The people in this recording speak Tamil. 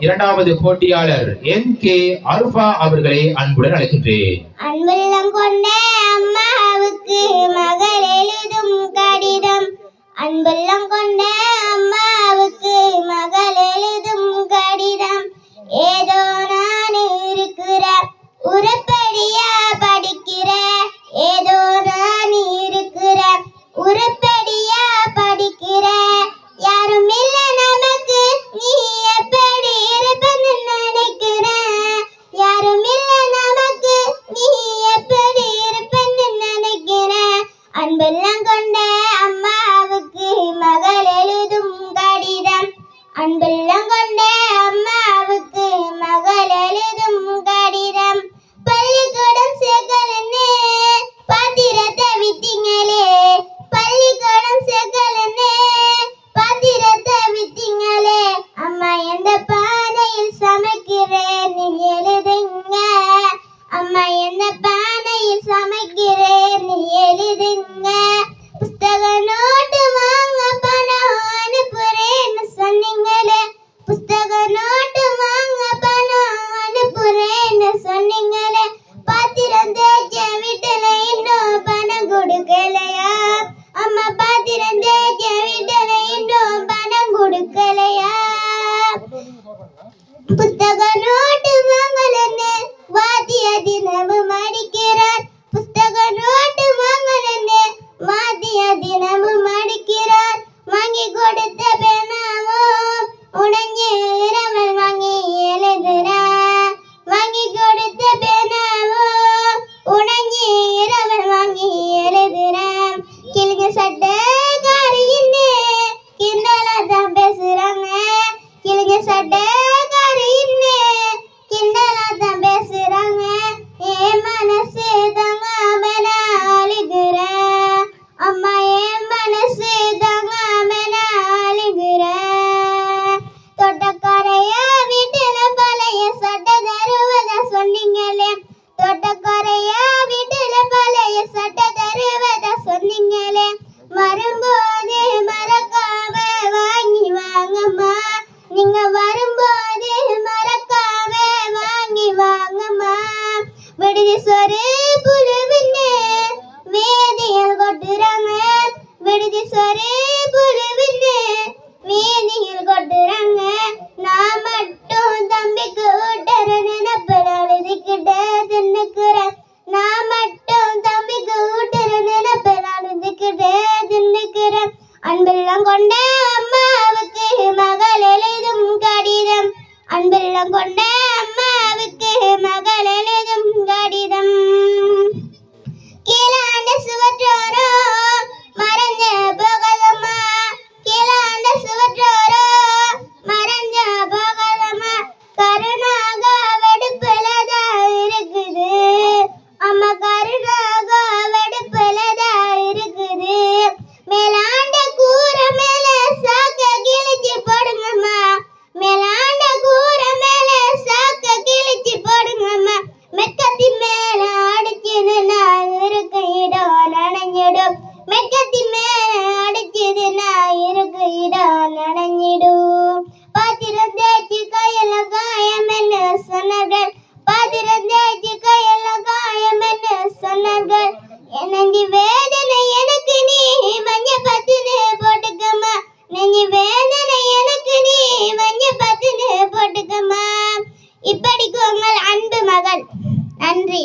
இரண்டாவது போட்டியாளர் என் கே அருபா அவர்களை அன்புடன் அழைக்கின்றேன். அன்புள்ளம் கொண்ட அம்மாவுக்கு மகள் எழுதும் கடிதம். அன்பெல்லாம் கொண்ட அம்மாவுக்கு மகள் எழுதும் கடிதம். ஏ cuando தினமும் அடிக்கிறார். புஸ்தக நோட்டு வாங்கணும்னு வாத்திய தினமும் அடிக்கிறார். வாங்கி கொடுத்த பேனாவோ உடனே இரவல் வாங்கி எழுதுறா. வாங்கி கொடுத்த பேனாவோ சட்டை நீங்க வரும்போது மறக்காம வாங்கி வாங்கம்மா. விடுதி சொரு வளம் கொண்ட சொன்னார்கள். பதிரந்தே எல்லாம் காயம் என்ன சொன்னார்கள். எனஞ்சி வேதனை எனக்கு நீ மஞ்ச பத்துன்னு போட்டுக்கம்மா. நெஞ்சி வேதனை எனக்கு நீ மஞ்ச பத்துன்னு போட்டுக்கம்மா. இப்படிக்கு உங்கள் அன்பு மகள். நன்றி.